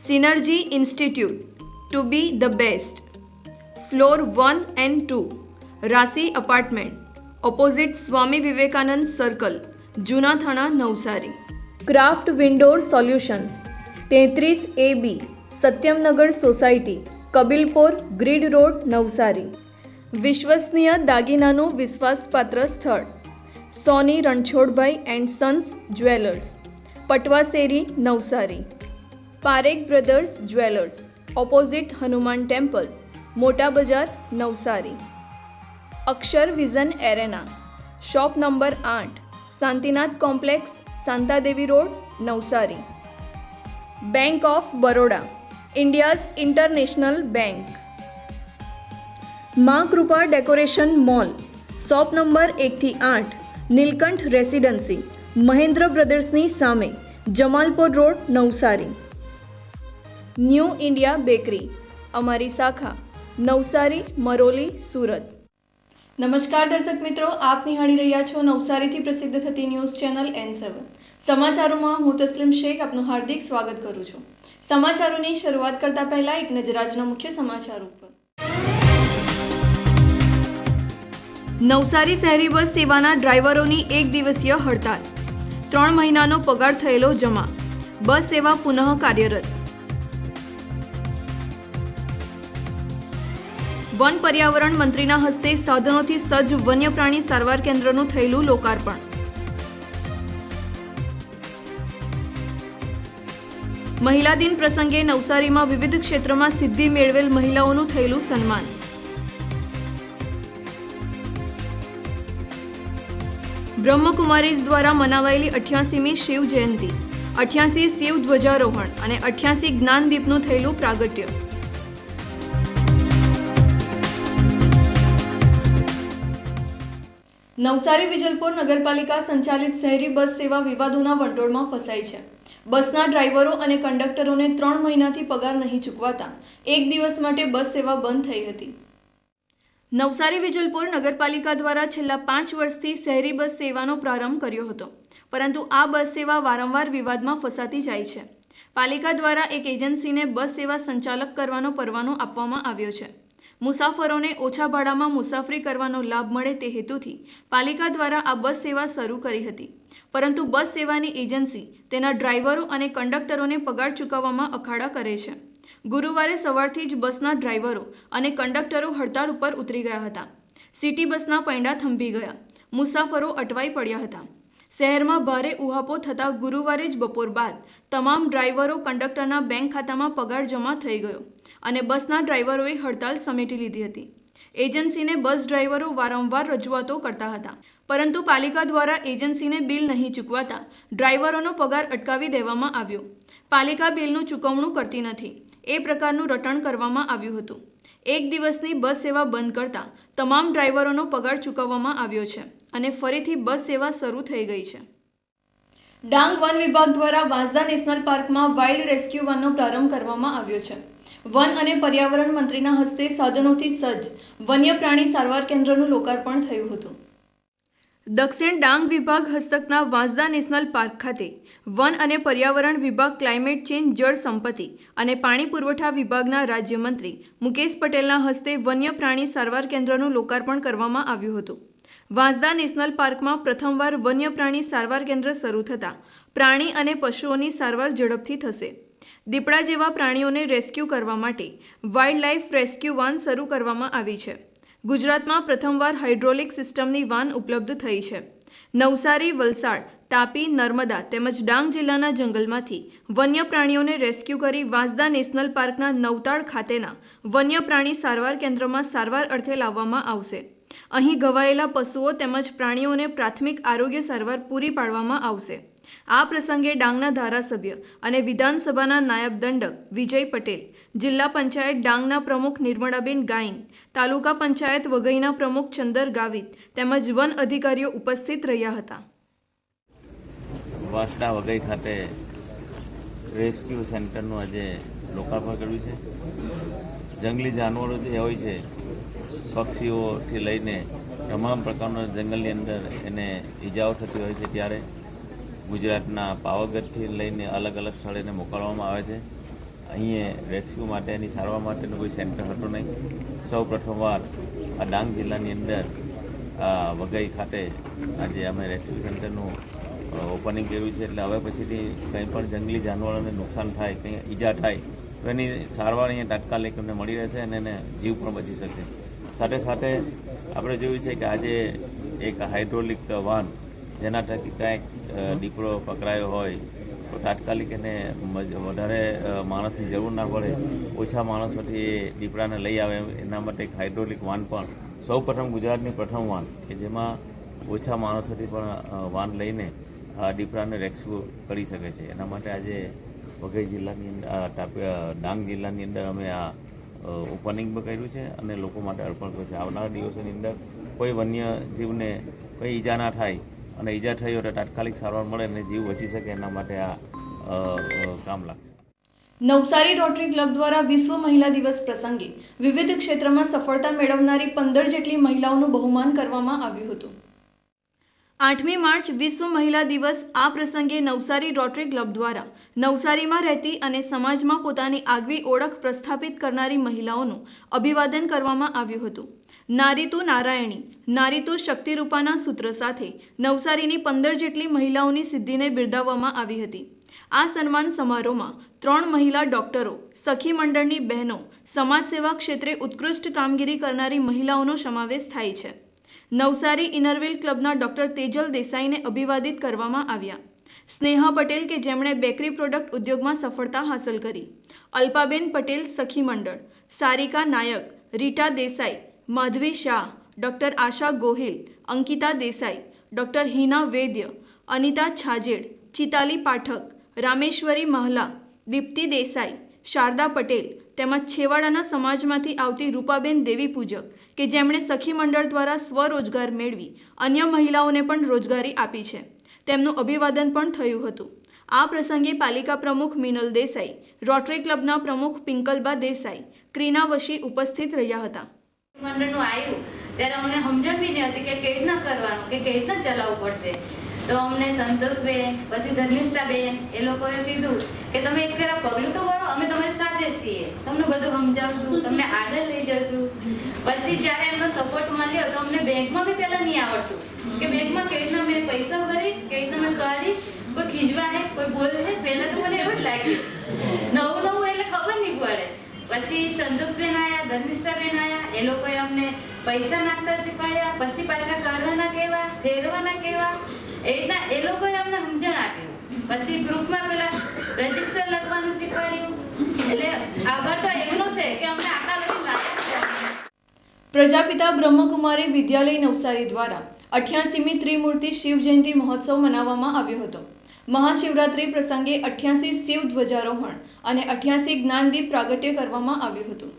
Synergy Institute, to be the best. Floor 1 and 2. Rasi Apartment. Opposite Swami Vivekanand Circle. જૂના થાણા Navsari craft windoor solutions તેત્રીસ A B Satyamnagar society Kabilpore grid road Navsari વિશ્વસનીય દાગીનાનું વિશ્વાસપાત્ર સ્થળ Soni Ranchhodbhai and sons jewellers Patvasheri Navsari Parekh brothers jewellers opposite Hanuman temple મોટા બજાર Navsari Akshar vision arena shop number આઠ Shantinath complex Shantadevi road Navsari bank of Baroda India's international bank Maa Krupa decoration mall shop number એકથી આઠ Nilkanth residency Mahendra બ્રદર્સની સામે Jamalpur road Navsari New India bakery, અમારી શાખા, નવસારી, મરોલી, સુરત. નમસ્કાર દર્શક મિત્રો, આપ નિહાળી રહ્યા છો નવસારીથી પ્રસિદ્ધ થતી ન્યૂઝ ચેનલ એન સેવન સમાચારોમાં હું તસ્લીમ શેખ આપનું હાર્દિક સ્વાગત કરું છું. સમાચારોની શરૂઆત કરતા પહેલા એક નજર આજના મુખ્ય સમાચાર ઉપર. નવસારી શહેરી બસ સેવાના ડ્રાઈવરોની એક દિવસીય હડતાલ. ત્રણ મહિનાનો પગાર થયેલો જમા. બસ સેવા પુનઃ કાર્યરત. વન પર્યાવરણ મંત્રીના હસ્તે સાધનોથી સજ્જ વન્ય પ્રાણી સારવાર કેન્દ્રનું થયેલું લોકાર્પણ. મહિલા દિન પ્રસંગે નવસારીમાં વિવિધ ક્ષેત્રમાં સિદ્ધિ મેળવેલ મહિલાઓનું થયેલું સન્માન. બ્રહ્મકુમારીઝ દ્વારા મનાવાયેલી અઠ્યાસીમી શિવ જયંતિ. અઠ્યાસી શિવ ધ્વજારોહણ અને અઠ્યાસી જ્ઞાનદીપનું થયેલું પ્રાગટ્ય. નવસારી વિજલપુર નગરપાલિકા સંચાલિત શહેરી બસ સેવા વિવાદોના વંટોળમાં ફસાઈ છે. બસના ડ્રાઈવરો અને કંડક્ટરોને ત્રણ મહિનાથી પગાર નહીં ચૂકવાતા. એક દિવસ માટે બસ સેવા બંધ થઈ હતી. નવસારી વિજલપુર નગરપાલિકા દ્વારા છેલ્લા પાંચ વર્ષથી શહેરી બસ સેવાનો પ્રારંભ કર્યો હતો. પરંતુ આ બસ સેવા વારંવાર વિવાદમાં ફસાતી જાય છે. પાલિકા દ્વારા એક એજન્સીને બસ સેવા સંચાલક કરવાનો પરવાનો આપવામાં આવ્યો છે. મુસાફરોને ઓછા ભાડામાં મુસાફરી કરવાનો લાભ મળે તે હેતુથી પાલિકા દ્વારા આ બસ સેવા શરૂ કરી હતી. પરંતુ બસ સેવાની એજન્સી તેના ડ્રાઈવરો અને કંડક્ટરોને પગાર ચૂકવવામાં અખાડા કરે છે. ગુરુવારે સવારથી જ બસના ડ્રાઈવરો અને કંડક્ટરો હડતાળ ઉપર ઉતરી ગયા હતા. સિટી બસના પૈંડા થંભી ગયા. મુસાફરો અટવાઈ પડ્યા હતા. શહેરમાં ભારે ઉહાપો થતાં ગુરુવારે જ બપોર બાદ તમામ ડ્રાઈવરો, કંડક્ટરના બેંક ખાતામાં પગાર જમા થઈ ગયો. અને બસના ડ્રાઈવરોએ હડતાલ સમેટી લીધી હતી. એજન્સીને બસ ડ્રાઈવરો વારંવાર રજૂઆતો કરતા હતા. પરંતુ પાલિકા દ્વારા એજન્સીને બિલ નહીં ચૂકવાતા ડ્રાઈવરોનો પગાર અટકાવી દેવામાં આવ્યો. પાલિકા બિલનું ચૂકવણું કરતી નથી. એ પ્રકારનું રટણ કરવામાં આવ્યું હતું. એક દિવસની બસ સેવા બંધ કરતા તમામ ડ્રાઈવરોનો પગાર ચૂકવવામાં આવ્યો છે અને ફરીથી બસ સેવા શરૂ થઈ ગઈ છે. ડાંગ વન વિભાગ દ્વારા વાંસદા નેશનલ પાર્કમાં વાઇલ્ડ રેસ્ક્યુ વનનો પ્રારંભ કરવામાં આવ્યો છે. વન અને પર્યાવરણ મંત્રીના હસ્તે સાધનોથી સજ્જ વન્ય પ્રાણી સારવાર કેન્દ્રનું લોકાર્પણ થયું હતું. દક્ષિણ ડાંગ વિભાગ હસ્તકના વાંસદા નેશનલ પાર્ક ખાતે વન અને પર્યાવરણ વિભાગ ક્લાઇમેટ ચેન્જ જળ સંપત્તિ અને પાણી પુરવઠા વિભાગના રાજ્યમંત્રી મુકેશ પટેલના હસ્તે વન્ય પ્રાણી સારવાર કેન્દ્રનું લોકાર્પણ કરવામાં આવ્યું હતું. વાંસદા નેશનલ પાર્કમાં પ્રથમવાર વન્ય પ્રાણી સારવાર કેન્દ્ર શરૂ થતાં પ્રાણી અને પશુઓની સારવાર ઝડપથી થશે. દીપડા જેવા પ્રાણીઓને રેસ્ક્યુ કરવા માટે વાઇલ્ડ લાઇફ રેસ્ક્યુ વાન શરૂ કરવામાં આવી છે. ગુજરાતમાં પ્રથમવાર હાઇડ્રોલિક સિસ્ટમની વાન ઉપલબ્ધ થઈ છે. નવસારી, વલસાડ, તાપી, નર્મદા તેમજ ડાંગ જિલ્લાના જંગલમાંથી વન્ય પ્રાણીઓને રેસ્ક્યુ કરી વાંસદા નેશનલ પાર્કના નવતાળ ખાતેના વન્ય પ્રાણી સારવાર કેન્દ્રમાં સારવાર અર્થે લાવવામાં આવશે. અહીં ઘવાયેલા પશુઓ તેમજ પ્રાણીઓને પ્રાથમિક આરોગ્ય સારવાર પૂરી પાડવામાં આવશે. આ પ્રસંગે ડાંગના ધારાસભ્ય અને વિધાનસભાના નાયબ દંડક વિજય પટેલ, જિલ્લા પંચાયત ડાંગના પ્રમુખ નિર્મળાબેન ગાઈન તાલુકા પંચાયત વઘઈના પ્રમુખ ચંદર ગાવિત તેમજ વન અધિકારીઓ ઉપસ્થિત રહ્યા હતા. વાસડા વઘઈ ખાતે રેસ્ક્યુ સેન્ટરનું આજે લોકાર્પણ કર્યું છે. જંગલી જાનવરો જે હોય છે, પક્ષીઓથી લઈને તમામ પ્રકારના જંગલની અંદર એને ઈજાઓ થતી હોય છે ત્યારે ગુજરાતના પાવાગઢથી લઈને અલગ અલગ સ્થળે એને મોકલવામાં આવે છે. અહીંયા રેસ્ક્યુ માટેની સારવાર માટેનું કોઈ સેન્ટર હતું નહીં. સૌ પ્રથમવાર આ ડાંગ જિલ્લાની અંદર વઘઈ ખાતે આજે અમે રેસ્ક્યુ સેન્ટરનું ઓપનિંગ કર્યું છે. એટલે હવે પછીથી કંઈ પણ જંગલી જાનવરોને નુકસાન થાય, કંઈ ઈજા થાય, તો એની સારવાર અહીંયા તાત્કાલિક એમને મળી રહેશે અને એને જીવ પણ બચી શકે. સાથે સાથે આપણે જોયું છે કે આજે એક હાઇડ્રોલિક વાહન જેના થકી કાંઈક દીકરો પકડાયો હોય, તો તાત્કાલિક એને વધારે માણસની જરૂર ના પડે. ઓછા માણસોથી એ દીપડાને લઈ આવે એના માટે એક હાઇડ્રોલિક વાન પણ. સૌ પ્રથમ ગુજરાતની પ્રથમ વાન, કે જેમાં ઓછા માણસોથી પણ વાન લઈને, આ દીપડાને રેસ્ક્યુ કરી શકે છે. એના માટે આજે વઘઈ જિલ્લાની અંદર ડાંગ જિલ્લાની અંદર અમે આ ઓપનિંગ પણ કર્યું છે અને લોકો માટે અર્પણ કર્યું છે. આવનારા દિવસોની અંદર કોઈ વન્ય જીવને કોઈ ઈજા ના થાય અને ઈજા થઈ હોય તો તાત્કાલિક સારવાર મળે અને જીવ બચી શકે એના માટે આ કામ લાગશે. નવસારી રોટરી ક્લબ દ્વારા વિશ્વ મહિલા દિવસ પ્રસંગે વિવિધ ક્ષેત્રમાં સફળતા મેળવનારી પંદર જેટલી મહિલાઓનું બહુમાન કરવામાં આવ્યું હતું. આઠમી માર્ચ વિશ્વ મહિલા દિવસ આ પ્રસંગે નવસારી રોટરી ક્લબ દ્વારા નવસારીમાં રહેતી અને સમાજમાં પોતાની આગવી ઓળખ પ્રસ્થાપિત કરનારી મહિલાઓનું અભિવાદન કરવામાં આવ્યું હતું. નારી તું નારાયણી, નારીતુ શક્તિરૂપાના સૂત્ર સાથે નવસારીની પંદર જેટલી મહિલાઓની સિદ્ધિને બિરદાવવામાં આવી હતી. આ સન્માન સમારોહમાં ત્રણ મહિલા ડોક્ટરો, સખી મંડળની બહેનો, સમાજસેવા ક્ષેત્રે ઉત્કૃષ્ટ કામગીરી કરનારી મહિલાઓનો સમાવેશ થાય છે. નવસારી ઇનરવેલ ક્લબના ડોક્ટર તેજલ દેસાઈને અભિવાદિત કરવામાં આવ્યા. સ્નેહા પટેલ કે જેમણે બેકરી પ્રોડક્ટ ઉદ્યોગમાં સફળતા હાંસલ કરી. અલ્પાબેન પટેલ સખી મંડળ. સારિકા નાયક, રીટા દેસાઈ માધવી શાહ, ડૉક્ટર આશા ગોહિલ, અંકિતા દેસાઈ, ડૉક્ટર હિના વૈદ્ય, અનિતા છાજેડ, ચિતાલી પાઠક, રામેશ્વરી મહલા, દીપ્તિ દેસાઈ, શારદા પટેલ તેમજ છેવાડાના સમાજમાંથી આવતી રૂપાબેન દેવી પૂજક કે જેમણે સખી મંડળ દ્વારા સ્વરોજગાર મેળવી, અન્ય મહિલાઓને પણ રોજગારી આપી છે. તેમનું અભિવાદન પણ થયું હતું. આ પ્રસંગે પાલિકા પ્રમુખ મિનલ દેસાઈ, રોટરી ક્લબના પ્રમુખ પિંકલબા દેસાઈ ક્રીનાવશી ઉપસ્થિત રહ્યા હતા. મંડળનું આવ્યું ત્યારે અમને સમજણ બી નહીં હતી કે કેવી રીતના કરવાનું, કે કેવી રીતના ચલાવવું પડશે. તો અમને સંતોષબેન, પછી ધર્મિષ્ઠાબેન, એ લોકોએ કીધું કે તમે એક ફેરા પગલું તો ભરો, અમે તમારી સાથે છીએ. તમને બધું સમજાવશું, તમને આગળ લઈ જશું પછી જ્યારે એમનો સપોર્ટ મળ્યો, તો અમને બેંકમાં બી પહેલાં નહીં આવડતું. કે બેંકમાં કેવી રીતના મેં પૈસા ભરી, કેવી રીતના મેં કરી, કોઈ ખીજવા હે કોઈ બોલે હે પહેલાં તો મને એવું જ લાગ્યું. નવું નવું એટલે ખબર નહીં પડે. પછી સંતોષબેન આયા, ધર્મિષ્ઠાબેન આયા, એ લોકોએ અમને પૈસા નાખતા શીખવાડ્યા, પછી પાછા કાઢવાના કહેવા, ફેરવાના કહેવા, એ રીતના એ લોકોએ અમને સમજણ આપ્યું. પછી ગ્રુપમાં પેલા રજિસ્ટર લખવાનું શીખવાડ્યું. એટલે આગળ તો એમનો છે કે અમને આટલા લાયક પ્રજાપિતા બ્રહ્મકુમારી વિદ્યાલય નવસારી દ્વારા અઠ્યાસીમી ત્રિમૂર્તિ શિવ જયંતિ મહોત્સવ મનાવવામાં આવ્યો હતો. મહાશિવરાત્રિ પ્રસંગે અઠ્યાસી શિવ ધ્વજારોહણ અને અઠ્યાસી જ્ઞાનદીપ પ્રાગટ્ય કરવામાં આવ્યું હતું.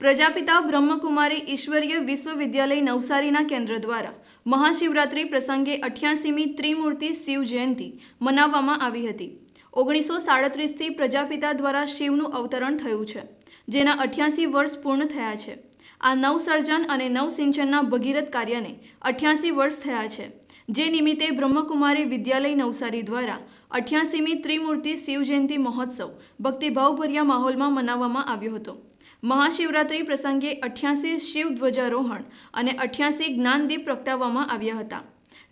પ્રજાપિતા બ્રહ્મકુમારી ઈશ્વરીય વિશ્વવિદ્યાલય નવસારીના કેન્દ્ર દ્વારા મહાશિવરાત્રિ પ્રસંગે અઠ્યાસીમી ત્રિમૂર્તિ શિવ જયંતિ મનાવવામાં આવી હતી. ઓગણીસો સાડત્રીસથી પ્રજાપિતા દ્વારા શિવનું અવતરણ થયું છે, જેના અઠ્યાસી વર્ષ પૂર્ણ થયા છે. આ નવસર્જન અને નવસિંચનના ભગીરથ કાર્યને અઠ્યાસી વર્ષ થયા છે. જે નિમિત્તે બ્રહ્મકુમારી વિદ્યાલય નવસારી દ્વારા અઠ્યાસીમી ત્રિમૂર્તિ શિવજયંતિ મહોત્સવ ભક્તિભાવભર્યા માહોલમાં મનાવવામાં આવ્યો હતો. મહાશિવરાત્રિ પ્રસંગે અઠ્યાસી શિવ ધ્વજારોહણ અને અઠ્યાસી જ્ઞાનદીપ પ્રગટાવવામાં આવ્યા હતા.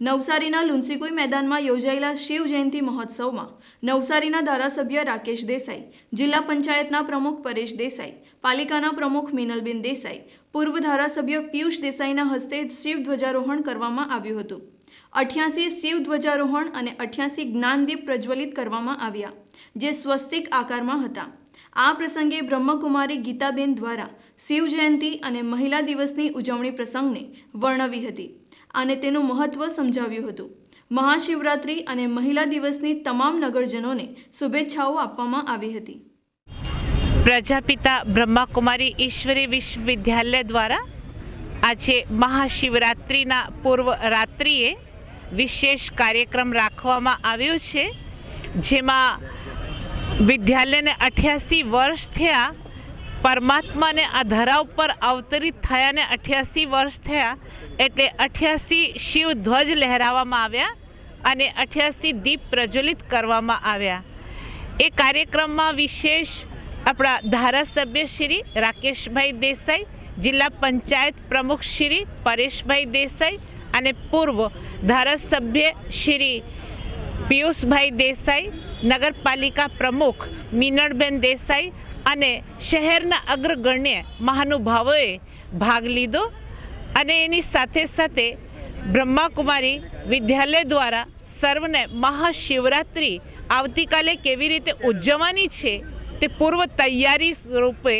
નવસારીના લુન્સીકુઈ મેદાનમાં યોજાયેલા શિવ જયંતિ મહોત્સવમાં નવસારીના ધારાસભ્ય રાકેશ દેસાઈ, જિલ્લા પંચાયતના પ્રમુખ પરેશ દેસાઈ, પાલિકાના પ્રમુખ મિનલબેન દેસાઈ, પૂર્વ ધારાસભ્ય પિયુષ દેસાઈના હસ્તે શિવ ધ્વજારોહણ કરવામાં આવ્યું હતું. અઠ્યાસી શિવ ધ્વજારોહણ અને અઠ્યાસી જ્ઞાનદીપ પ્રજ્વલિત કરવામાં આવ્યા, જે સ્વસ્તિક આકારમાં હતા. આ પ્રસંગે બ્રહ્મકુમારી ગીતાબેન દ્વારા શિવ જયંતિ અને મહિલા દિવસની ઉજવણી પ્રસંગને વર્ણવી હતી અને તેનું મહત્વ સમજાવ્યું હતું. મહાશિવરાત્રિ અને મહિલા દિવસની તમામ નગરજનોને શુભેચ્છાઓ આપવામાં આવી હતી. પ્રજાપિતા બ્રહ્માકુમારી ઈશ્વરી વિશ્વવિદ્યાલય દ્વારા આજે મહાશિવરાત્રિના પૂર્વ રાત્રિએ વિશેષ કાર્યક્રમ રાખવામાં આવ્યો છે, જેમાં વિદ્યાલયને અઠ્યાસી વર્ષ થયા, પરમાત્માને આ ધરા ઉપર અવતરિત થયાને અઠ્યાસી વર્ષ થયા, એટલે અઠ્યાસી શિવ ધ્વજ લહેરાવવામાં આવ્યા અને અઠ્યાસી દીપ પ્રજ્વલિત કરવામાં આવ્યા. એ કાર્યક્રમમાં વિશેષ આપણા ધારાસભ્ય શ્રી રાકેશભાઈ દેસાઈ, જિલ્લા પંચાયત પ્રમુખ શ્રી પરેશભાઈ દેસાઈ અને પૂર્વ ધારાસભ્ય શ્રી પિયુષભાઈ દેસાઈ, નગરપાલિકા પ્રમુખ મીનળબેન દેસાઈ અને શહેરના અગ્રગણ્ય મહાનુભાવોએ ભાગ લીધો અને એની સાથે સાથે બ્રહ્માકુમારી વિદ્યાલય દ્વારા સર્વને મહાશિવરાત્રિ આવતીકાલે કેવી રીતે ઉજવવાની છે તે પૂર્વ તૈયારી સ્વરૂપે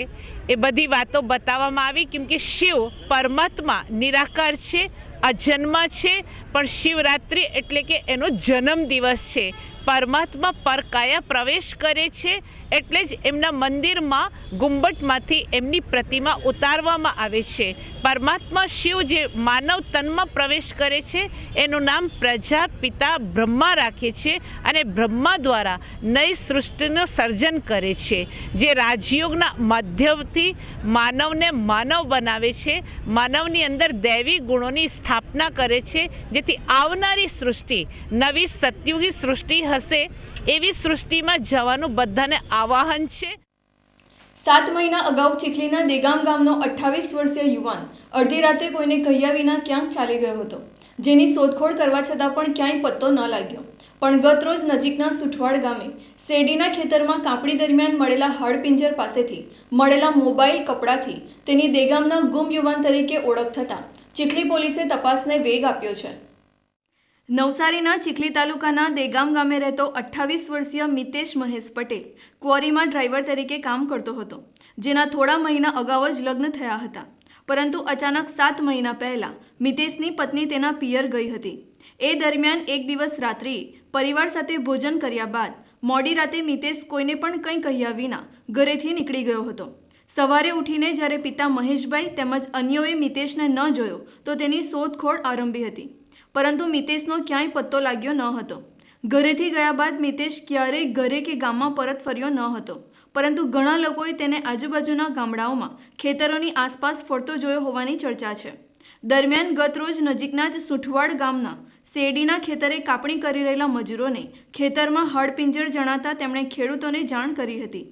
એ બધી વાતો બતાવવામાં આવી, કેમ કે શિવ પરમાત્મા નિરાકાર છે અજન્મ છે પણ શિવરાત્રિ એટલે કે એનો જન્મ દિવસ છે. પરમાત્મા પરકાયા પ્રવેશ કરે છે એટલે જ એમના મંદિરમાં ગુંબટમાંથી એમની પ્રતિમા ઉતારવામાં આવે છે. પરમાત્મા શિવ જે માનવ તનમાં પ્રવેશ કરે છે, એનું નામ પ્રજાપિતા બ્રહ્મા રાખે છે અને બ્રહ્મા દ્વારા નઈ સૃષ્ટિનું સર્જન કરે છે. જે રાજયોગના માધ્યમથી માનવને માનવ બનાવે છે, માનવની અંદર દૈવી ગુણોની સ્થાપના કરે છે, જેથી આવનારી સૃષ્ટિ નવી સતયુગી સૃષ્ટિ હશે એવી સૃષ્ટિમાં જવાનું બધાને આવાહન છે. સાત મહિના અગાઉ ચીખલીના દેગામ ગામનો અઠ્ઠાવીસ વર્ષીય યુવાન અડધી રાતે કોઈને કહ્યા વિના ક્યાંક ચાલી ગયો હતો? જેની શોધખોળ કરવા છતાં પણ ક્યાંય પત્તો ન લાગ્યો. પણ ગત રોજ નજીકના સુઠવાડ ગામે શેરડીના ખેતરમાં કાપડી દરમિયાન મળેલા હડપિંજર પાસેથી મળેલા મોબાઈલ કપડાથી તેની દેગામના ગુમ યુવાન તરીકે ઓળખ થતાં ચીખલી પોલીસે તપાસને વેગ આપ્યો છે. નવસારીના ચીખલી તાલુકાના દેગામ ગામે રહેતો અઠ્ઠાવીસ વર્ષીય મિતેશ મહેશ પટેલ ક્વોરીમાં ડ્રાઈવર તરીકે કામ કરતો હતો, જેના થોડા મહિના અગાઉ જ લગ્ન થયા હતા. પરંતુ અચાનક સાત મહિના પહેલાં મિતેશની પત્ની તેના પિયર ગઈ હતી. એ દરમિયાન એક દિવસ રાત્રિએ પરિવાર સાથે ભોજન કર્યા બાદ મોડી રાતે મિતેશ કોઈને પણ કંઈ કહ્યા વિના ઘરેથી નીકળી ગયો હતો. સવારે ઉઠીને જ્યારે પિતા મહેશભાઈ તેમજ અન્યોએ મિતેશને ન જોયો, તો તેની શોધખોળ આરંભી હતી. પરંતુ મિતેશનો ક્યાંય પત્તો લાગ્યો ન હતો. ઘરેથી ગયા બાદ મિતેશ ક્યારેય ઘરે કે ગામમાં પરત ફર્યો ન હતો. પરંતુ ઘણા લોકોએ તેને આજુબાજુના ગામડાઓમાં, ખેતરોની આસપાસ ફરતો જોયો હોવાની ચર્ચા છે. દરમિયાન ગત રોજ નજીકના જ સુઠવાડ ગામના શેરડીના ખેતરે કાપણી કરી રહેલા મજૂરોને ખેતરમાં હળપિંજર જણાતા તેમણે ખેડૂતોને જાણ કરી હતી.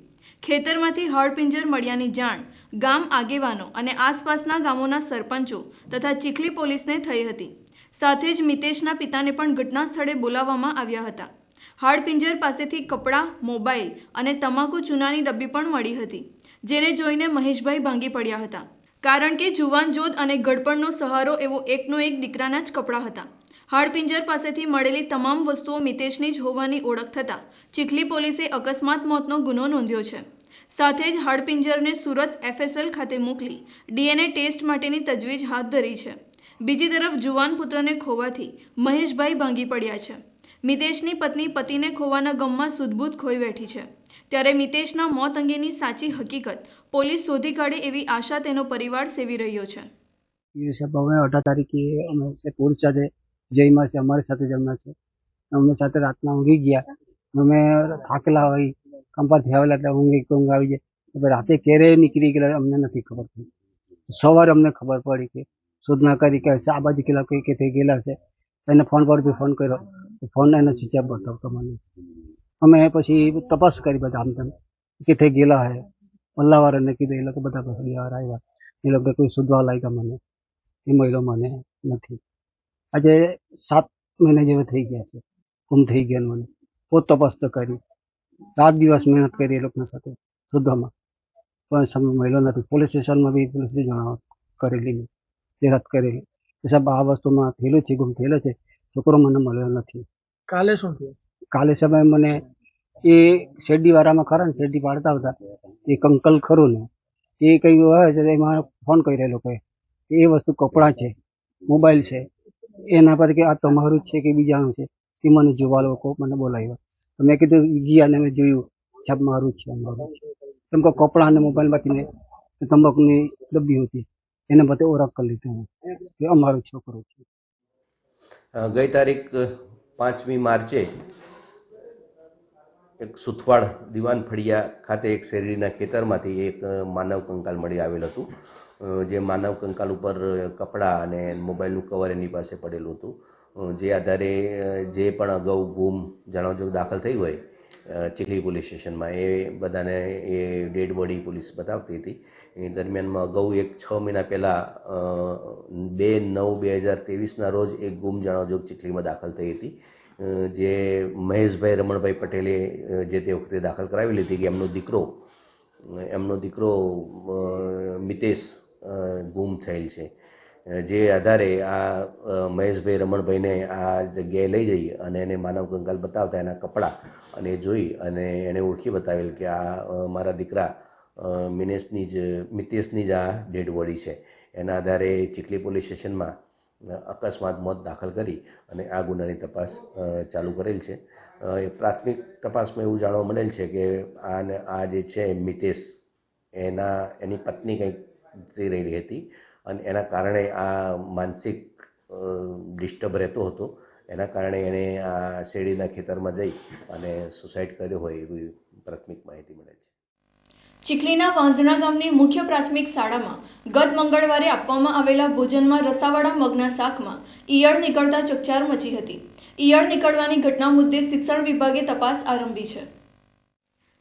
ખેતરમાંથી હળપિંજર મળ્યાની જાણ ગામ આગેવાનો અને આસપાસના ગામોના સરપંચો તથા ચીખલી પોલીસને થઈ હતી. સાથે જ મિતેશના પિતાને પણ ઘટના સ્થળે બોલાવવામાં આવ્યા હતા. હાડપિંજર પાસેથી કપડાં, મોબાઈલ અને તમાકુ ચૂનાની ડબ્બી પણ મળી હતી, જેને જોઈને મહેશભાઈ ભાંગી પડ્યા હતા. કારણ કે જુવાન જોધ અને ગડપણનો સહારો એવો એકનો એક દીકરાના જ કપડાં હતા. હાડપિંજર પાસેથી મળેલી તમામ વસ્તુઓ મિતેશની જ હોવાની ઓળખ થતાં ચીખલી પોલીસે અકસ્માત મોતનો ગુનો નોંધ્યો છે. સાથે જ હાડપિંજરને સુરત એફએસએલ ખાતે મોકલી ડીએનએ ટેસ્ટ માટેની તજવીજ હાથ ધરી છે. બીજી તરફ જુવાન પુત્રને ખોવાથી મહેશભાઈ ભાંગી પડ્યા છે. મિતેશની પત્ની પતિને ખોવાના ગમમાં સુદબૂદ ખોઈ બેઠી છે. ત્યારે મિતેશના મોત અંગેની સાચી હકીકત પોલીસ શોધી કાઢે એવી આશા તેનો પરિવાર સેવી રહ્યો છે. સાહેબ અમે અઢાર તારીખે અમે પૂર સાથે જઈમાં છે, અમારી સાથે જમના છે. અમે સાથે રાતના ઊંઘી ગયા. અમે થાકલા હોય કંપા થયેલા એટલે ઊંઘી ઊંઘ આવી જાય. રાતે ક્યારે નીકળી ગયા અમને નથી ખબર પડી. સવારે અમને ખબર પડી કે શોધના કરી કે આ બાજુ કેટલા કઈ કે થઈ ગયેલા છે એને ફોન પર ફોન કર્યો ફોન એનો સ્વિચ ઓફ બતાવતો મને અમે પછી તપાસ કરી બધા આમ તેમ કે થઈ ગયેલા હે મલ્લાવાળાને કીધું એ લોકો બધા પરિવાર આવ્યા એ લોકો કોઈ શોધવા લાગ્યા મને એ મળ્યો મને નથી આજે સાત મહિના જેવા થઈ ગયા છે ગુમ થઈ ગયા મને પોત તપાસ તો કરી રાત દિવસ મહેનત કરી એ લોકોના સાથે શોધવામાં પણ સમય મળ્યો નથી પોલીસ સ્ટેશનમાં બી પોલીસને જણાવ કરેલી મેં જે રદ કરેલી એ સાહેબ આ વસ્તુમાં થયેલું છે ગુમ થયેલો છે. છોકરો મને મળ્યો નથી. કાલે શું થયું? કાલે સમય મને એ શેરડીવાળામાં ખરા ને શેરડી પાડતા હતા એક અંકલ ખરું ને એ કઈ હોય છે એમાં ફોન કરી એ લોકોએ એ વસ્તુ કપડાં છે મોબાઈલ છે. એના પર કે આ તમારું જ છે કે બીજાનું છે? એ મને જોવા લોકો મને બોલાવ્યો. મેં કીધું ગયા ને મેં જોયું. છાપ મારું જ છે મારું છે. કેમ કે કપડાં અને મોબાઈલમાંથી મેં તંબાકુની ડબ્બી હતી એને બધે ઓળખ કરી લીધું કે અમારો છોકરો છે. ગઈ તારીખ પાંચમી માર્ચે એક સુથવાડ દિવાન ફળિયા ખાતે એક શેરડીના ખેતરમાંથી એક માનવ કંકાલ મળી આવેલ હતું. જે માનવ કંકાલ ઉપર કપડાં અને મોબાઈલનું કવર એની પાસે પડેલું હતું. જે આધારે જે પણ અગાઉ ગુમ જાણવા દાખલ થઈ હોય ચીખલી પોલીસ સ્ટેશનમાં. એ બધાને એ ડેડ બોડી પોલીસ બતાવતી હતી. એ દરમિયાનમાં અગાઉ એક છ મહિના પહેલાં બે નવ બે હજાર ત્રેવીસના રોજ એક ગુમ જાણવા ચીખલીમાં દાખલ થઈ હતી. જે મહેશભાઈ રમણભાઈ પટેલે જે તે વખતે દાખલ કરાવી લીધી કે એમનો દીકરો એમનો દીકરો મિતેશ ગુમ થયેલ છે. જે આધારે આ મહેશભાઈ રમણભાઈને આ જગ્યાએ લઈ જઈ અને એને માનવ કંકાલ બતાવતા એના કપડાં અને જોઈ અને એને ઓળખી બતાવેલ કે આ મારા દીકરા મિનેશની જ, મિતેશની જ આ ડેડ બોડી છે. એના આધારે ચીખલી પોલીસ સ્ટેશનમાં અકસ્માત મોત દાખલ કરી અને આ ગુનાની તપાસ ચાલુ કરેલ છે. પ્રાથમિક તપાસમાં એવું જાણવા મળેલ છે કે આને, આ જે છે મિતેશ, એના, એની પત્ની કંઈક થઈ રહેલી હતી. અને એના કારણે આ માનસિક ડિસ્ટર્બ રહેતો હતો. એના કારણે એણે આ શેરડીના ખેતરમાં જઈ અને સુસાઇડ કર્યો હોય એવી પ્રાથમિક માહિતી મળે છે. ચીખલીના વાંઝણા ગામની મુખ્ય પ્રાથમિક શાળામાં ગત મંગળવારે આપવામાં આવેલા ભોજનમાં રસાવાળા મગના શાકમાં ઈયળ નીકળતા ચકચાર મચી હતી. ઈયળ નીકળવાની ઘટના મુદ્દે શિક્ષણ વિભાગે તપાસ આરંભી છે.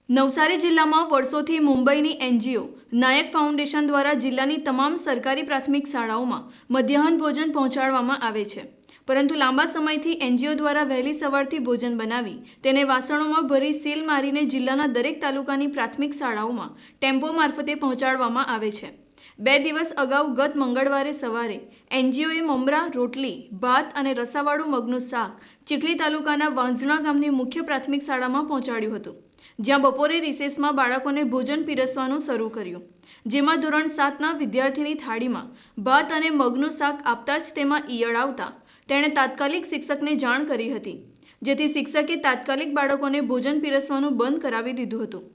નવસારી જિલ્લામાં વર્ષોથી મુંબઈની એનજીઓ નાયક ફાઉન્ડેશન દ્વારા જિલ્લાની તમામ સરકારી પ્રાથમિક શાળાઓમાં મધ્યાહન ભોજન પહોંચાડવામાં આવે છે. પરંતુ લાંબા સમયથી એનજીઓ દ્વારા વહેલી સવારથી ભોજન બનાવી, તેને વાસણોમાં ભરી સીલ મારીને જિલ્લાના દરેક તાલુકાની પ્રાથમિક શાળાઓમાં ટેમ્પો મારફતે પહોંચાડવામાં આવે છે. બે દિવસ અગાઉ ગત મંગળવારે સવારે એનજીઓએ મમરા, રોટલી, ભાત અને રસાવાળું મગનું શાક ચીખલી તાલુકાના વાંઝણા ગામની મુખ્ય પ્રાથમિક શાળામાં પહોંચાડ્યું હતું. જ્યાં બપોરે રિસેસમાં બાળકોને ભોજન પીરસવાનું શરૂ કર્યું. જેમાં ધોરણ સાતના વિદ્યાર્થીની થાળીમાં ભાત અને મગનું શાક આપતા જ તેમાં ઈયળ આવતા તેણે તાત્કાલિક શિક્ષકને જાણ કરી હતી, જેથી શિક્ષકે તાત્કાલિક બાળકોને ભોજન પીરસવાનું બંધ કરાવી દીધું હતું.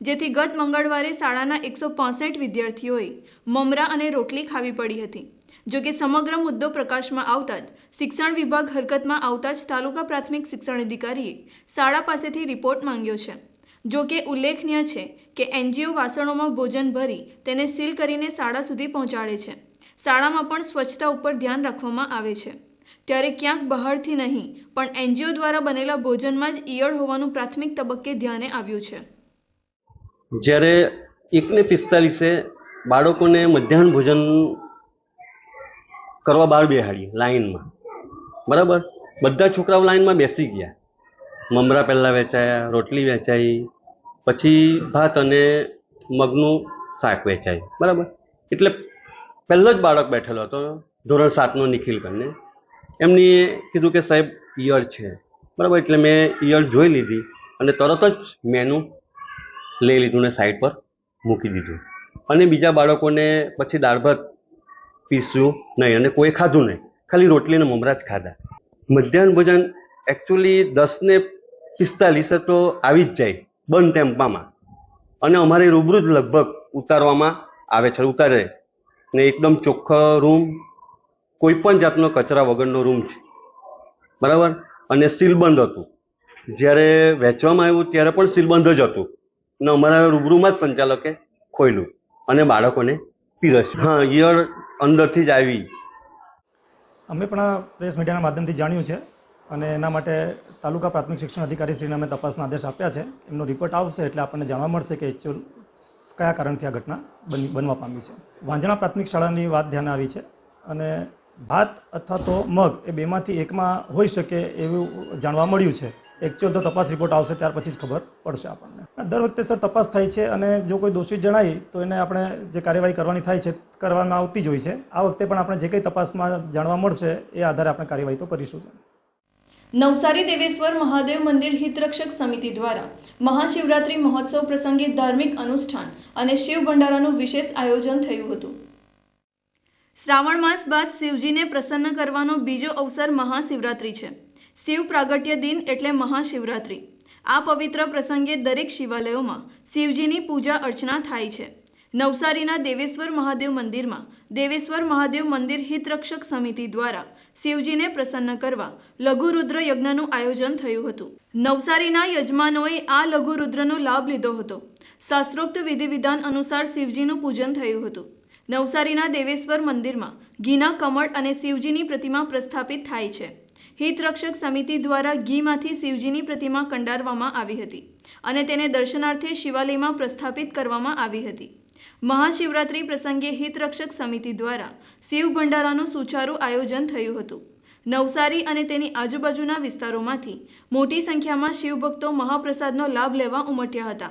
જેથી ગત મંગળવારે શાળાના એકસો પાસઠ વિદ્યાર્થીઓએ મમરા અને રોટલી ખાવી પડી હતી. જો કે સમગ્ર મુદ્દો પ્રકાશમાં આવતા જ શિક્ષણ વિભાગ હરકતમાં આવતા જ તાલુકા પ્રાથમિક શિક્ષણ અધિકારીએ શાળા પાસેથી રિપોર્ટ માંગ્યો છે. જો કે ઉલ્લેખનીય છે કે એનજીઓ વાસણોમાં ભોજન ભરી તેને સીલ કરીને શાળા સુધી પહોંચાડે છે. શાળામાં પણ સ્વચ્છતા ઉપર ધ્યાન રાખવામાં આવે છે. ત્યારે ક્યાંક બહારથી નહીં, પણ એનજીઓ દ્વારા બનેલા ભોજનમાં જ ઈયળ હોવાનું પ્રાથમિક તબક્કે ધ્યાને આવ્યું છે. જ્યારે એકને પિસ્તાલીસે બાળકોને મધ્યાહન ભોજન કરવા બહાર બેહાડીએ લાઈનમાં. બરાબર? બધા છોકરાઓ લાઈનમાં બેસી ગયા. મમરા પહેલાં વેચાયા, રોટલી વેચાઈ, પછી ભાત અને મગનું શાક વેચાય. બરાબર? એટલે પહેલો જ બાળક બેઠેલો હતો, ધોરણ સાતનો નિખિલ કરીને એમની કીધું કે, સાહેબ, ઈયળ છે. બરાબર? એટલે મેં ઈયળ જોઈ લીધી અને તરત જ મેનુ લઈ લીધું ને સાઈડ પર મૂકી દીધું. અને બીજા બાળકોને પછી દાળ ભાત પીસ્યું નહીં અને કોઈ ખાધું નહીં. ખાલી રોટલી અને મમરા જ ખાધા. મધ્યાહન ભોજન એકચ્યુઅલી દસને પિસ્તાલીસે તો આવી જ જાય, બંધ ટેમ્પામાં. અને અમારે રૂબરૂ જ લગભગ ઉતારવામાં આવે છે, ઉતારે. ને એકદમ ચોખ્ખો રૂમ, કોઈ પણ જાતનો કચરા વગરનો રૂમ છે. બરાબર? અને સીલબંધ હતું. જ્યારે વેચવામાં આવ્યું ત્યારે પણ સીલબંધ જ હતું. ને અમારા રૂબરૂમાં જ સંચાલકે ખોલ્યું અને બાળકોને પીરસ હા યર અંદરથી જ આવી. અમે પણ પ્રેસ મીડિયાના માધ્યમથી જાણ્યું છે. અને એના માટે તાલુકા પ્રાથમિક શિક્ષણ અધિકારીશ્રીને અમે તપાસના આદેશ આપ્યા છે. એમનો રિપોર્ટ આવશે એટલે આપણને જાણવા મળશે કે એકચ્યુઅલ કયા કારણથી આ ઘટના બની, બનવા પામી છે. વાંજણા પ્રાથમિક શાળાની વાત ધ્યાને આવી છે અને ભાત અથવા તો મગ એ બેમાંથી એકમાં હોઈ શકે એવું જાણવા મળ્યું છે. એકચ્યુઅલ તો તપાસ રિપોર્ટ આવશે ત્યાર પછી જ ખબર પડશે આપણને. દર વખતે સર તપાસ થાય છે અને જો કોઈ દોષિત જણાય તો એને આપણે જે કાર્યવાહી કરવાની થાય છે કરવામાં આવતી જ હોય છે. આ વખતે પણ આપણે જે કંઈ તપાસમાં જાણવા મળશે એ આધારે આપણે કાર્યવાહી તો કરીશું નવસારી દેવેશ્વર મહાદેવ મંદિર હિતરક્ષક સમિતિ દ્વારા મહાશિવરાત્રી મહોત્સવ પ્રસંગે ધાર્મિક અનુષ્ઠાન અને શિવ ભંડારાનું વિશેષ આયોજન થયું હતું. શ્રાવણ માસ બાદ શિવજીને પ્રસન્ન કરવાનો બીજો અવસર મહાશિવરાત્રી છે. શિવ પ્રાગટ્ય દિન એટલે મહાશિવરાત્રી. આ પવિત્ર પ્રસંગે દરેક શિવાલયોમાં શિવજીની પૂજા અર્ચના થાય છે. નવસારીના દેવેશ્વર મહાદેવ મંદિરમાં દેવેશ્વર મહાદેવ મંદિર હિતરક્ષક સમિતિ દ્વારા શિવજીને પ્રસન્ન કરવા લઘુરુદ્ર યજ્ઞનું આયોજન થયું હતું. નવસારીના યજમાનોએ આ લઘુરુદ્રનો લાભ લીધો હતો. શાસ્ત્રોક્ત વિધિવિધાન અનુસાર શિવજીનું પૂજન થયું હતું. નવસારીના દેવેશ્વર મંદિરમાં ઘીના કમળ અને શિવજીની પ્રતિમા પ્રસ્થાપિત થાય છે. હિતરક્ષક સમિતિ દ્વારા ઘીમાંથી શિવજીની પ્રતિમા કંડારવામાં આવી હતી અને તેને દર્શનાર્થે શિવાલયમાં પ્રસ્થાપિત કરવામાં આવી હતી. મહાશિવરાત્રિ પ્રસંગે હિતરક્ષક સમિતિ દ્વારા શિવ ભંડારાનું સુચારું આયોજન થયું હતું. નવસારી અને તેની આજુબાજુના વિસ્તારોમાંથી મોટી સંખ્યામાં શિવભક્તો મહાપ્રસાદનો લાભ લેવા ઉમટ્યા હતા.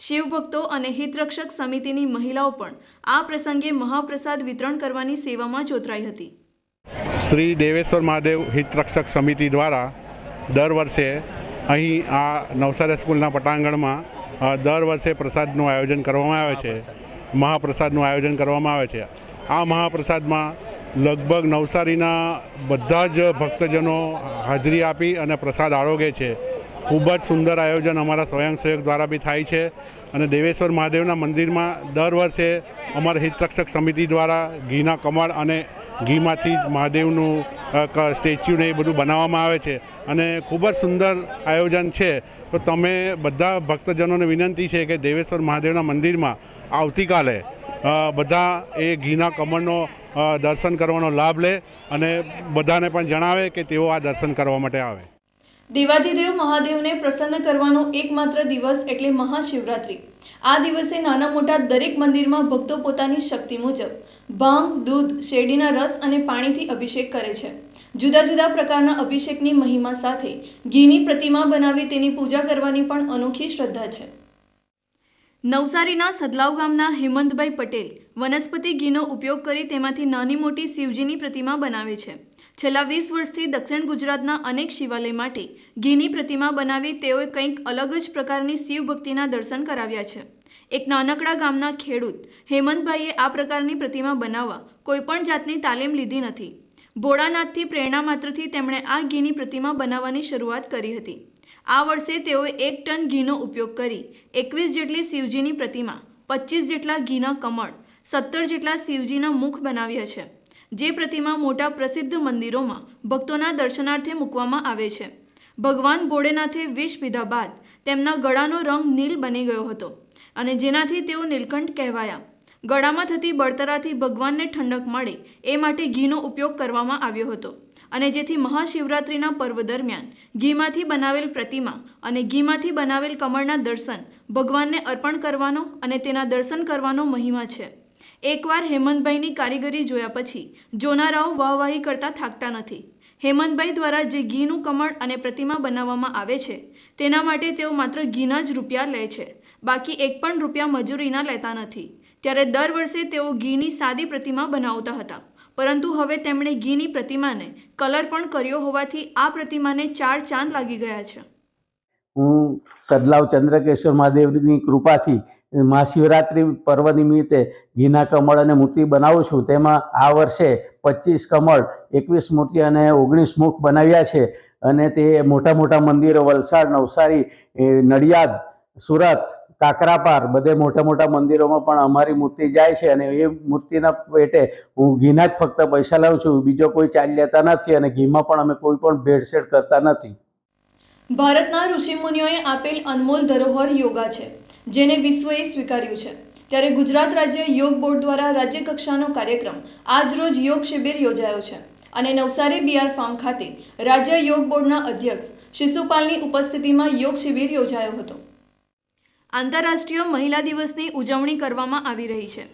શિવભક્તો અને હિતરક્ષક સમિતિની મહિલાઓ પણ આ પ્રસંગે મહાપ્રસાદ વિતરણ કરવાની સેવામાં જોતરાઈ હતી. શ્રી દેવેશ્વર મહાદેવ હિતરક્ષક સમિતિ દ્વારા દર વર્ષે અહીં આ નવસારી સ્કૂલના પટાંગણમાં દર વર્ષે પ્રસાદનું આયોજન કરવામાં આવે છે. મહાપ્રસાદનું આયોજન કરવામાં આવે છે. આ મહાપ્રસાદમાં લગભગ નવસારીના બધા જ ભક્તજનો હાજરી આપી અને પ્રસાદ આરોગે છે. ખૂબ જ સુંદર આયોજન અમારા સ્વયંસેવક દ્વારા બી થાય છે અને દેવેશ્વર મહાદેવના મંદિરમાં દર વર્ષે અમારા હિતરક્ષક સમિતિ દ્વારા ઘીના કમળ અને ઘીમાંથી મહાદેવનું સ્ટેચ્યુને એ બધું બનાવવામાં આવે છે. અને ખૂબ જ સુંદર આયોજન છે. તો તમે બધા ભક્તજનોને વિનંતી છે કે દેવેશ્વર મહાદેવના મંદિરમાં આવતીકાલે બધા એ ઘીના કમળનો દર્શન કરવાનો લાભ લે અને બધાને પણ જણાવે કે તેઓ આ દર્શન કરવા માટે આવે. દેવાધિદેવ મહાદેવને પ્રસન્ન કરવાનો એકમાત્ર દિવસ એટલે મહાશિવરાત્રિ. આ દિવસે નાના મોટા દરેક મંદિરમાં ભક્તો પોતાની શક્તિ મુજબ ભાંગ, દૂધ, શેરડીના રસ અને પાણીથી અભિષેક કરે છે. જુદા જુદા પ્રકારના અભિષેકની મહિમા સાથે ઘીની પ્રતિમા બનાવી તેની પૂજા કરવાની પણ અનોખી શ્રદ્ધા છે. નવસારીના સદલાવ ગામના હેમંતભાઈ પટેલ વનસ્પતિ ઘીનો ઉપયોગ કરી તેમાંથી નાની મોટી શિવજીની પ્રતિમા બનાવે છે. છેલ્લા વીસ વર્ષથી દક્ષિણ ગુજરાતના અનેક શિવાલય માટે ઘીની પ્રતિમા બનાવી તેઓએ કંઈક અલગ જ પ્રકારની શિવ ભક્તિના દર્શન કરાવ્યા છે. એક નાનકડા ગામના ખેડૂત હેમંતભાઈએ આ પ્રકારની પ્રતિમા બનાવવા કોઈપણ જાતની તાલીમ લીધી નથી. ભોળાનાથથી પ્રેરણા માત્રથી તેમણે આ ઘીની પ્રતિમા બનાવવાની શરૂઆત કરી હતી. આ વર્ષે તેઓએ એક ટન ઘીનો ઉપયોગ કરી. એકવીસ જેટલી શિવજીની પ્રતિમા, પચીસ જેટલા ઘીના કમળ, સત્તર જેટલા શિવજીના મુખ બનાવ્યા છે, જે પ્રતિમા મોટા પ્રસિદ્ધ મંદિરોમાં ભક્તોના દર્શનાર્થે મૂકવામાં આવે છે. ભગવાન ભોળેનાથે વિષ પીધા બાદ તેમના ગળાનો રંગ નીલ બની ગયો હતો અને જેનાથી તેઓ નીલકંઠ કહેવાયા. ગળામાં થતી બળતરાથી ભગવાનને ઠંડક મળે એ માટે ઘીનો ઉપયોગ કરવામાં આવ્યો હતો. અને જેથી મહાશિવરાત્રિના પર્વ દરમિયાન ઘીમાંથી બનાવેલ પ્રતિમા અને ઘીમાંથી બનાવેલ કમળના દર્શન ભગવાનને અર્પણ કરવાનો અને તેના દર્શન કરવાનો મહિમા છે. એકવાર હેમંતભાઈની કારીગરી જોયા પછી જોનારાઓ વાહવાહી કરતા થાકતા નથી. હેમંતભાઈ દ્વારા જે ઘીનું કમળ અને પ્રતિમા બનાવવામાં આવે છે, તેના માટે તેઓ માત્ર ઘીના જ રૂપિયા લે છે. બાકી એક પણ રૂપિયા મજૂરીના લેતા નથી. ત્યારે દર વર્ષે તેઓ ઘીની સાદી પ્રતિમા બનાવતા હતા. પરંતુ હવે તેમણે ઘીની પ્રતિમાને કલર પણ કર્યો હોવાથી આ પ્રતિમાને ચાર ચાંદ લાગી ગયા છે. હું સદલાવ ચંદ્રકેશ્વર મહાદેવની કૃપાથી મહાશિવરાત્રિ પર્વ નિમિત્તે ઘીના કમળ અને મૂર્તિ બનાવું છું. તેમાં આ વર્ષે પચીસ કમળ, એકવીસ મૂર્તિ અને ઓગણીસ મુખ બનાવ્યા છે અને તે મોટા મોટા મંદિરો વલસાડ, નવસારી નડિયાદ, સુરત કાકરાપાર, બધે મોટા મોટા મંદિરોમાં પણ અમારી મૂર્તિ જાય છે અને એ મૂર્તિના પેટે હું ઘીના જ ફક્ત પૈસા લઉં છું, બીજો કોઈ ચાર્જ લેતા નથી અને ઘીમાં પણ અમે કોઈ પણ ભેળસેળ કરતા નથી. ભારતના ઋષિમુનિઓએ આપેલ અનમોલ ધરોહર યોગા છે, જેને વિશ્વએ સ્વીકાર્યું છે. ત્યારે ગુજરાત રાજ્ય યોગ બોર્ડ દ્વારા રાજ્ય કક્ષાનો કાર્યક્રમ આજરોજ યોગ શિબિર યોજાયો છે અને નવસારી બીઆર ફાર્મ ખાતે રાજ્ય યોગ બોર્ડના અધ્યક્ષ શિશુપાલની ઉપસ્થિતિમાં યોગ શિબિર યોજાયો હતો. આંતરરાષ્ટ્રીય મહિલા દિવસની ઉજવણી કરવામાં આવી રહી છે.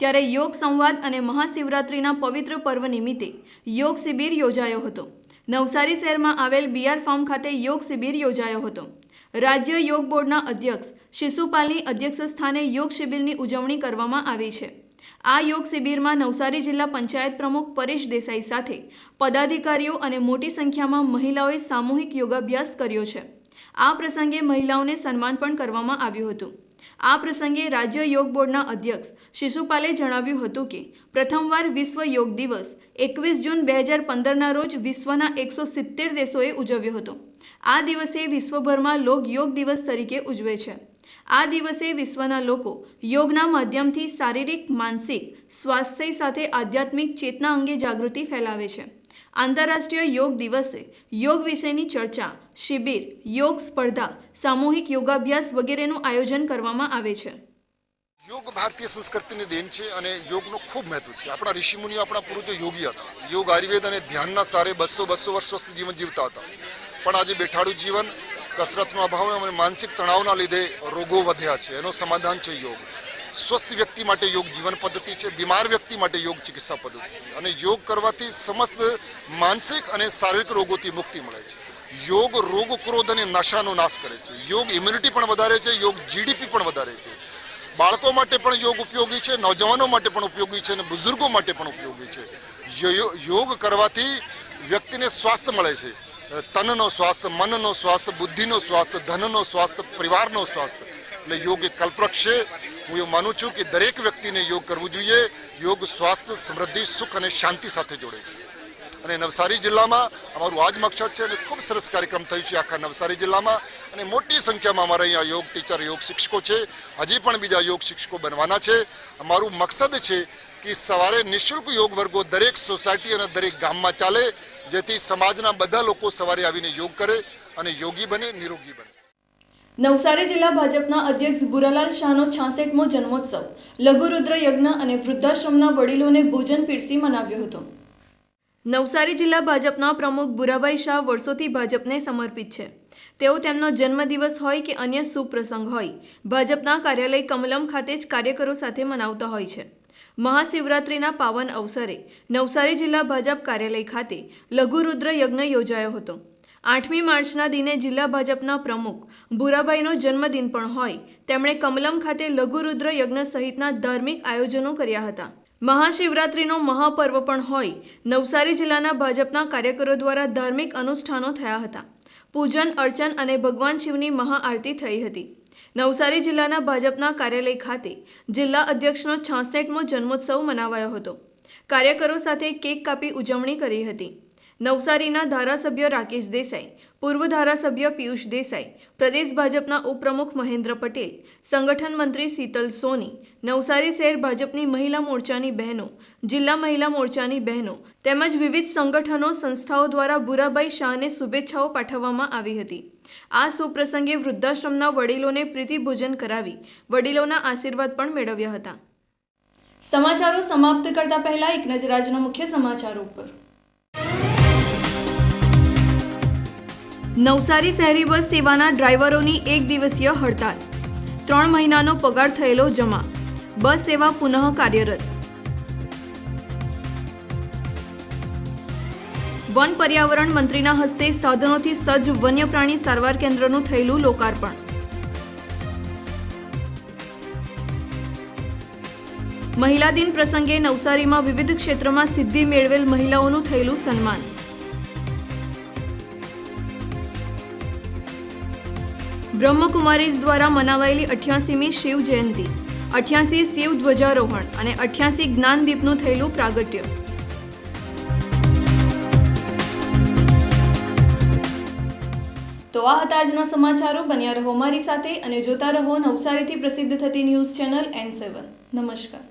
ત્યારે યોગ સંવાદ અને મહાશિવરાત્રિના પવિત્ર પર્વ નિમિત્તે યોગ શિબિર યોજાયો હતો. નવસારી શહેરમાં આવેલ બીઆર ફાર્મ ખાતે યોગ શિબિર યોજાયો હતો. રાજ્ય યોગ બોર્ડના અધ્યક્ષ શિશુપાલની અધ્યક્ષ સ્થાને યોગ શિબિરની ઉજવણી કરવામાં આવી છે. આ યોગ શિબિરમાં નવસારી જિલ્લા પંચાયત પ્રમુખ પરેશ દેસાઈ સાથે પદાધિકારીઓ અને મોટી સંખ્યામાં મહિલાઓએ સામૂહિક યોગાભ્યાસ કર્યો છે. આ પ્રસંગે મહિલાઓને સન્માન પણ કરવામાં આવ્યું હતું. આ પ્રસંગે રાજ્ય યોગ બોર્ડના અધ્યક્ષ શિશુપાલે જણાવ્યું હતું કે, પ્રથમવાર વિશ્વ યોગ દિવસ એકવીસ જૂન બે હજાર પંદરના રોજ વિશ્વના એકસો સિત્તેર દેશોએ ઉજવ્યો હતો. આ દિવસે વિશ્વભરમાં લોક યોગ દિવસ તરીકે ઉજવે છે. આ દિવસે વિશ્વના લોકો યોગના માધ્યમથી શારીરિક, માનસિક સ્વાસ્થ્ય સાથે આધ્યાત્મિક ચેતના અંગે જાગૃતિ ફેલાવે છે. આંતરરાષ્ટ્રીય યોગ દિવસે યોગ વિષયની ચર્ચા, શિબિર, યોગ સ્પર્ધા, સામૂહિક યોગાભ્યાસ વગેરેનું આયોજન કરવામાં આવે છે. યોગ ભારતીય સંસ્કૃતિની દેન છે અને યોગનું ખૂબ મહત્વ છે. આપણા ઋષિમુનિઓ આપણા પૂર્વજો યોગી હતા. યોગ આયુર્વેદ અને ધ્યાનના સારે બસો બસો વર્ષ સ્વસ્થ જીવન જીવતા હતા. પણ આજે બેઠાડું જીવન, કસરતનો અભાવ અને માનસિક તણાવના લીધે રોગો વધ્યા છે. એનો સમાધાન છે યોગ. સ્વસ્થ વ્યક્તિ માટે યોગ જીવન પદ્ધતિ છે, બીમાર વ્યક્તિ માટે યોગ ચિકિત્સા પદ્ધતિ અને યોગ કરવાથી સમસ્ત માનસિક અને શારીરિક રોગોથી મુક્તિ મળે છે. યોગ રોગ ક્રોધ અને નશાનો નાશ કરે છે. યોગ ઇમ્યુનિટી પણ વધારે છે, યોગ જીડીપી પણ વધારે છે. બાળકો માટે પણ યોગ ઉપયોગી છે નોજવાનો માટે પણ ઉપયોગી છે અને બુઝુર્ગો માટે પણ ઉપયોગી છે. યોગ કરવાથી વ્યક્તિને સ્વાસ્થ્ય મળે છે. તનનો સ્વાસ્થ્ય, મનનો સ્વાસ્થ્ય, બુદ્ધિનો સ્વાસ્થ્ય, ધનનો સ્વાસ્થ્ય, પરિવારનો સ્વાસ્થ્ય. એટલે યોગ એક કલ્પવૃક્ષ છે. હું એવું માનું છું કે દરેક વ્યક્તિને યોગ કરવું જોઈએ. યોગ સ્વાસ્થ્ય, સમૃદ્ધિ, સુખ અને શાંતિ સાથે જોડે છે. અને નવસારી જિલ્લામાં અમારું આજ મકસદ છે અને ખૂબ સરસ કાર્યક્રમ થયું છે આખા નવસારી જિલ્લામાં. અને મોટી સંખ્યામાં અમારા અહીંયા યોગ ટીચર, યોગ શિક્ષકો છે. હજી પણ બીજા યોગ શિક્ષકો બનવાના છે. અમારું મકસદ છે કે સવારે નિઃશુલ્ક યોગ વર્ગો દરેક સોસાયટી અને દરેક ગામમાં ચાલે, જેથી સમાજના બધા લોકો સવારે આવીને યોગ કરે અને યોગી બને, નિરોગી બને. નવસારી જિલ્લા ભાજપના અધ્યક્ષ બુરાલાલ શાહનો છાસઠમો જન્મોત્સવ. લઘુરુદ્ર યજ્ઞ અને વૃદ્ધાશ્રમના વડીલોને ભોજન પીરસી મનાવ્યો હતો. નવસારી જિલ્લા ભાજપના પ્રમુખ ભુરાભાઈ શાહ વર્ષોથી ભાજપને સમર્પિત છે. તેઓ તેમનો જન્મદિવસ હોય કે અન્ય સુપ્રસંગ પ્રસંગ હોય, ભાજપના કાર્યાલય કમલમ ખાતે જ કાર્યકરો સાથે મનાવતા હોય છે. મહાશિવરાત્રિના પાવન અવસરે નવસારી જિલ્લા ભાજપ કાર્યાલય ખાતે લઘુરુદ્ર યજ્ઞ યોજાયો હતો. આઠમી માર્ચના દિને જિલ્લા ભાજપના પ્રમુખ ભૂરાભાઈનો જન્મદિન પણ હોય. તેમણે કમલમ ખાતે લઘુરુદ્ર યજ્ઞ સહિતના ધાર્મિક આયોજનો કર્યા હતા. મહાશિવરાત્રિનો મહાપર્વ પણ હોય. નવસારી જિલ્લાના ભાજપના કાર્યકરો દ્વારા ધાર્મિક અનુષ્ઠાનો થયા હતા. પૂજન, અર્ચન અને ભગવાન શિવની મહાઆરતી થઈ હતી. નવસારી જિલ્લાના ભાજપના કાર્યાલય ખાતે જિલ્લા અધ્યક્ષનો છાસઠમો જન્મોત્સવ મનાવાયો હતો. કાર્યકરો સાથે કેક કાપી ઉજવણી કરી હતી. નવસારીના ધારાસભ્ય રાકેશ દેસાઈ, પૂર્વ ધારાસભ્ય પિયુષ દેસાઈ, પ્રદેશ ભાજપના ઉપપ્રમુખ મહેન્દ્ર પટેલ, સંગઠન મંત્રી શીતલ સોની, નવસારી શહેર ભાજપની મહિલા મોરચાની બહેનો, જિલ્લા મહિલા મોરચાની બહેનો તેમજ વિવિધ સંગઠનો સંસ્થાઓ દ્વારા ભુરાભાઈ શાહને શુભેચ્છાઓ પાઠવવામાં આવી હતી. આ સુપ્રસંગે વૃદ્ધાશ્રમના વડીલોને પ્રીતિભોજન કરાવી વડીલોના આશીર્વાદ પણ મેળવ્યા હતા. સમાચારો સમાપ્ત કરતા પહેલા એક નજર આજના મુખ્ય સમાચારો ઉપર. નવસારી શહેરી બસ સેવાના ડ્રાઈવરોની એક દિવસીય હડતાલ. ત્રણ મહિનાનો પગાર થયેલો જમા. બસ સેવા પુનઃ કાર્યરત. વન પર્યાવરણ મંત્રીના હસ્તે સાધનોથી સજ્જ વન્યપ્રાણી સારવાર કેન્દ્રનું થયેલું લોકાર્પણ. મહિલા દિન પ્રસંગે નવસારીમાં વિવિધ ક્ષેત્રમાં સિદ્ધિ મેળવેલ મહિલાઓનું થયેલું સન્માન. બ્રહ્મકુમારીઝ દ્વારા મનાવાયેલી અઠ્યાસીમી શિવ જયંતિ. અઠ્યાસી શિવ ધ્વજારોહણ અને અઠ્યાસી જ્ઞાનદીપનું થયેલું પ્રાગટ્ય. તો આ હતા આજના સમાચારો. બન્યા રહો મારી સાથે અને જોતા રહો નવસારીથી પ્રસિદ્ધ થતી ન્યૂઝ ચેનલ એન સેવન. નમસ્કાર.